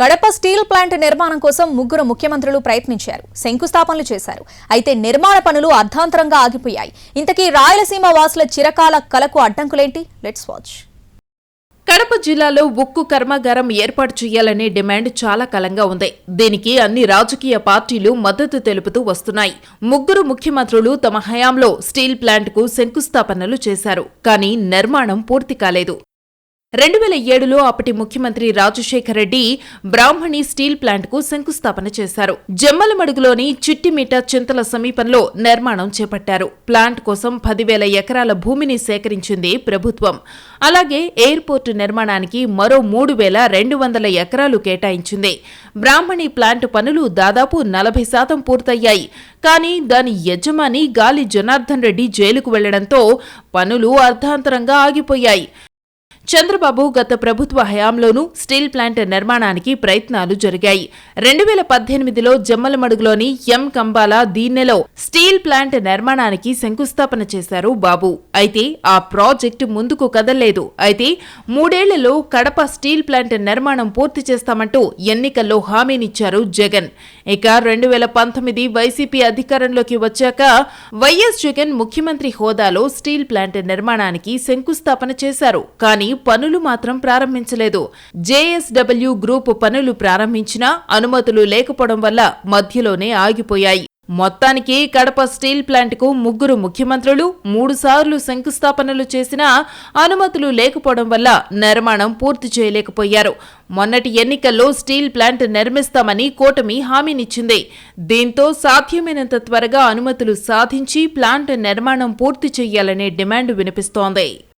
Kadapa steel plant నిర్మాణం కోసం ముగ్గురు ముఖ్యమంత్రులు ప్రయత్నించారు. శంకుస్థాపనలు చేశారు. అయితే నిర్మాణ పనులు అర్ధాంతరంగా ఆగిపోయాయి. ఇంతకీ రాయలసీమ వాసుల చిరకాల కలకు అడ్డంకులేంటి? లెట్స్ వాచ్ కడప జిల్లాలో ఉక్కు కర్మాగారం ఏర్పాటు చేయాలనే డిమాండ్ చాలా కాలంగా ఉంది. దీనికి అన్ని రాజకీయ పార్టీలు మద్దతు తెలుపుతూ వస్తున్నాయి. ముగ్గురు ముఖ్యమంత్రులు తమ హయాంలో స్టీల్ ప్లాంట్కు శంకుస్థాపనలు చేశారు. కానీ నిర్మాణం పూర్తి కాలేదు. రెండు వేల ఏడులో అప్పటి ముఖ్యమంత్రి రాజశేఖర రెడ్డి బ్రాహ్మణి స్టీల్ ప్లాంట్కు శంకుస్థాపన చేశారు. జమ్మలమడుగులోని చిట్టిమిట చింతల సమీపంలో నిర్మాణం చేపట్టారు. ప్లాంట్ కోసం పదివేల ఎకరాల భూమిని సేకరించింది ప్రభుత్వం. అలాగే ఎయిర్పోర్టు నిర్మాణానికి మరో మూడు వేల రెండు వందల ఎకరాలు కేటాయించింది. బ్రాహ్మణి ప్లాంట్ పనులు దాదాపు నలభై శాతం పూర్తయ్యాయి. కానీ దాని యజమాని గాలి జనార్దన్ రెడ్డి జైలుకు వెళ్ళడంతో పనులు అర్ధాంతరంగా ఆగిపోయాయి. చంద్రబాబు గత ప్రభుత్వ హయాంలోనూ స్టీల్ ప్లాంట్ నిర్మాణానికి ప్రయత్నాలు జరిగాయి. రెండు వేల పద్దెనిమిదిలో జమ్మలమడుగులోని ఎం కంబాల దీన్నెలో స్టీల్ ప్లాంట్ నిర్మాణానికి శంకుస్థాపన చేశారు బాబు. అయితే ఆ ప్రాజెక్టు ముందుకు కదల్లేదు. అయితే మూడేళ్ళలో కడప స్టీల్ ప్లాంట్ నిర్మాణం పూర్తి చేస్తామంటూ ఎన్నికల్లో హామీనిచ్చారు జగన్. ఇక రెండు వేల పంతొమ్మిది వైసీపీ అధికారంలోకి వచ్చాక వైఎస్ జగన్ ముఖ్యమంత్రి హోదాలో స్టీల్ ప్లాంట్ నిర్మాణానికి శంకుస్థాపన చేశారు. కానీ పనులు మాత్రం ప్రారంభించలేదు. జేఎస్డబ్ల్యూ గ్రూప్ పనులు ప్రారంభించినా అనుమతులు లేకపోవడం వల్ల మధ్యలోనే ఆగిపోయాయి. మొత్తానికి కడప స్టీల్ ప్లాంట్కు ముగ్గురు ముఖ్యమంత్రులు మూడుసార్లు శంకుస్థాపనలు చేసినా అనుమతులు లేకపోవడం వల్ల నిర్మాణం పూర్తి చేయలేకపోయారు. మొన్నటి ఎన్నికల్లో స్టీల్ ప్లాంట్ నిర్మిస్తామని కూటమి హామీనిచ్చింది. దీంతో సాధ్యమైనంత త్వరగా అనుమతులు సాధించి ప్లాంట్ నిర్మాణం పూర్తి చేయాలనే డిమాండ్ వినిపిస్తోంది.